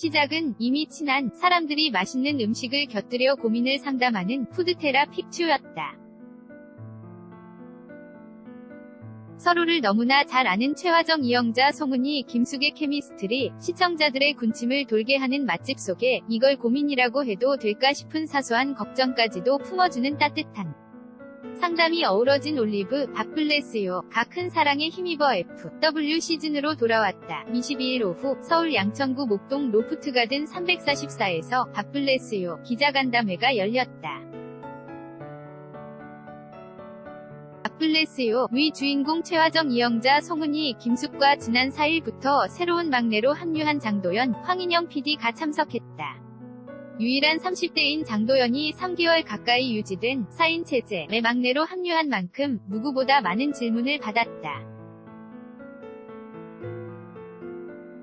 시작은 이미 친한 사람들이 맛있는 음식을 곁들여 고민을 상담하는 푸드테라 픽츄였다. 서로를 너무나 잘 아는 최화정 이영자 송은이 김숙의 케미스트리 시청자들의 군침을 돌게 하는 맛집 속에 이걸 고민이라고 해도 될까 싶은 사소한 걱정까지도 품어주는 따뜻한 상담이 어우러진 올리브 밥블레스요 가 큰 사랑에 힘입어 FW 시즌으로 돌아왔다. 22일 오후 서울 양천구 목동 로프트가든 344에서 밥블레스요 기자간담회가 열렸다. 밥블레스요 위 주인공 최화정 이영자 송은이 김숙과 지난 4일부터 새로운 막내로 합류한 장도연 황인영 PD가 참석했다. 유일한 30대인 장도연이 3개월 가까이 유지된 4인 체제의 막내로 합류한 만큼 누구보다 많은 질문을 받았다.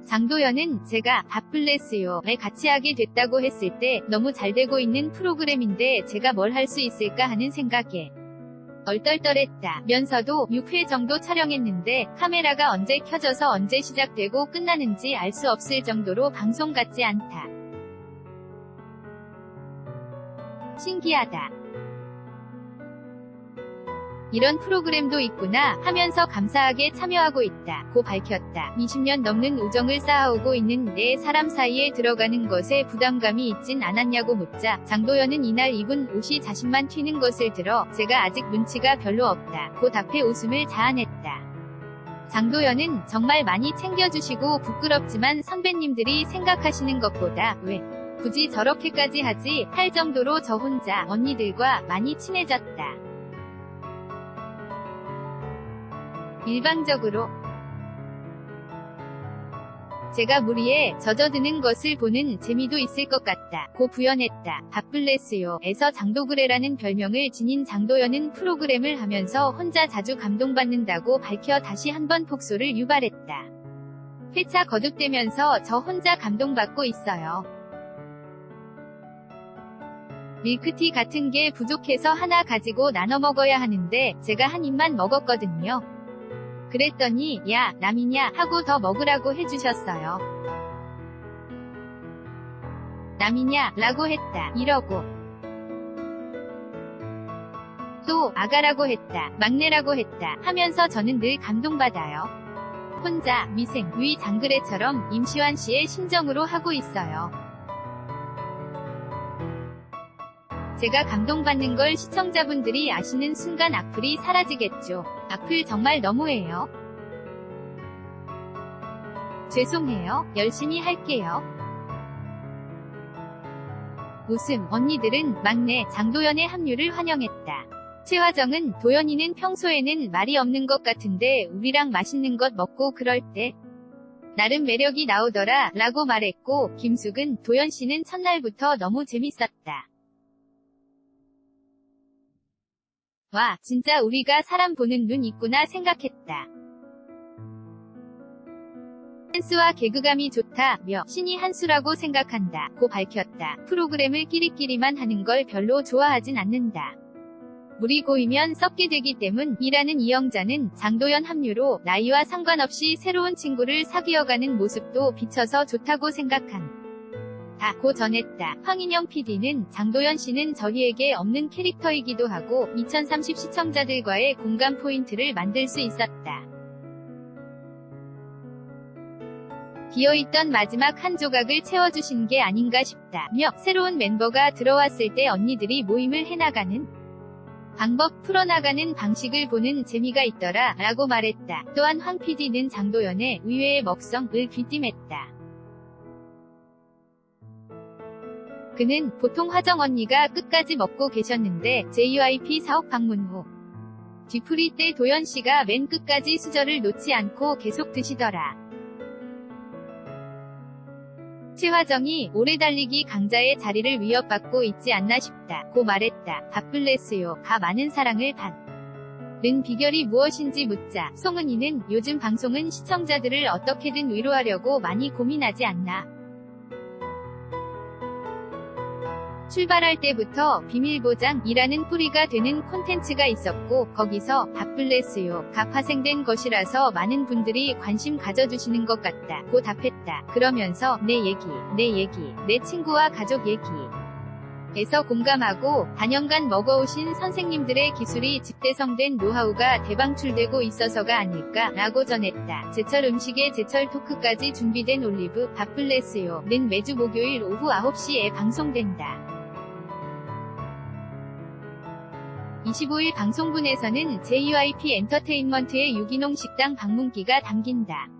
장도연은 제가 밥블레스요에 같이 하게 됐다고 했을 때 너무 잘 되고 있는 프로그램인데 제가 뭘 할 수 있을까 하는 생각에 얼떨떨했다. 면서도 6회 정도 촬영했는데 카메라가 언제 켜져서 언제 시작되고 끝나는지 알 수 없을 정도로 방송 같지 않다. 신기하다. 이런 프로그램도 있구나 하면서 감사하게 참여하고 있다. 고 밝혔다. 20년 넘는 우정을 쌓아오고 있는 네 사람 사이에 들어가는 것에 부담감이 있진 않았냐고 묻자 장도연은 이날 입은 옷이 자신만 튀는 것을 들어 제가 아직 눈치가 별로 없다. 고 답해 웃음을 자아냈다. 장도연은 정말 많이 챙겨주시고 부끄럽지만 선배님들이 생각하시는 것보다 왜 굳이 저렇게까지 하지 할 정도로 저 혼자 언니들과 많이 친해졌다. 일방적으로 제가 무리에 젖어드는 것을 보는 재미도 있을 것 같다. 고 부연했다. 밥블레스요. 에서 장도그레라는 별명을 지닌 장도연은 프로그램을 하면서 혼자 자주 감동받는다고 밝혀 다시 한번 폭소를 유발했다. 회차 거듭되면서 저 혼자 감동받고 있어요. 밀크티 같은 게 부족해서 하나 가지고 나눠 먹어야 하는데 제가 한 입만 먹었거든요. 그랬더니 야 남이냐 하고 더 먹으라고 해주셨어요. 남이냐 라고 했다. 이러고 또 아가라고 했다. 막내라고 했다. 하면서 저는 늘 감동받아요. 혼자 미생 위 장그래처럼 임시완 씨의 심정으로 하고 있어요. 제가 감동받는 걸 시청자분들이 아시는 순간 악플이 사라지겠죠. 악플 정말 너무해요. 죄송해요. 열심히 할게요. 웃음 언니들은 막내 장도연의 합류를 환영했다. 최화정은 도연이는 평소에는 말이 없는 것 같은데 우리랑 맛있는 것 먹고 그럴 때 나름 매력이 나오더라 라고 말했고 김숙은 도연씨는 첫날부터 너무 재밌었다. 와, 진짜 우리가 사람 보는 눈 있구나 생각했다. 센스와 개그감이 좋다, 며 신이 한 수라고 생각한다, 고 밝혔다. 프로그램을 끼리끼리만 하는 걸 별로 좋아하진 않는다. 물이 고이면 썩게 되기 때문이라는 이영자는 장도연 합류로 나이와 상관없이 새로운 친구를 사귀어가는 모습도 비춰서 좋다고 생각한. 다, 고 전했다. 황인영 PD는 장도연 씨는 저희에게 없는 캐릭터이기도 하고 2030 시청자들과의 공감 포인트를 만들 수 있었다. 비어있던 마지막 한 조각을 채워주신 게 아닌가 싶다. 며 새로운 멤버가 들어왔을 때 언니들이 모임을 해나가는 방법 풀어나가는 방식을 보는 재미가 있더라 라고 말했다. 또한 황 PD는 장도연의 의외의 먹성을 귀띔했다. 그는 보통 화정 언니가 끝까지 먹고 계셨는데 JYP 사옥 방문 후 뒤풀이 때 도연 씨가 맨 끝까지 수저를 놓지 않고 계속 드시더라. 최화정이 오래 달리기 강자의 자리를 위협받고 있지 않나 싶다. 고 말했다. 밥블레스요. 가 많은 사랑을 받 는 비결이 무엇인지 묻자 송은이는 요즘 방송은 시청자들을 어떻게든 위로하려고 많이 고민하지 않나. 출발할 때부터 비밀보장이라는 뿌리가 되는 콘텐츠가 있었고 거기서 밥블레스요 가 파생된 것이라서 많은 분들이 관심 가져주시는 것 같다 고 답했다. 그러면서 내 얘기, 내 얘기, 내 친구와 가족 얘기 에서 공감하고 단연간 먹어오신 선생님들의 기술이 집대성된 노하우가 대방출되고 있어서가 아닐까 라고 전했다. 제철 음식의 제철 토크까지 준비된 올리브 밥블레스요 는 매주 목요일 오후 9시에 방송된다. 25일 방송분에서는 JYP 엔터테인먼트의 유기농 식당 방문기가 담긴다.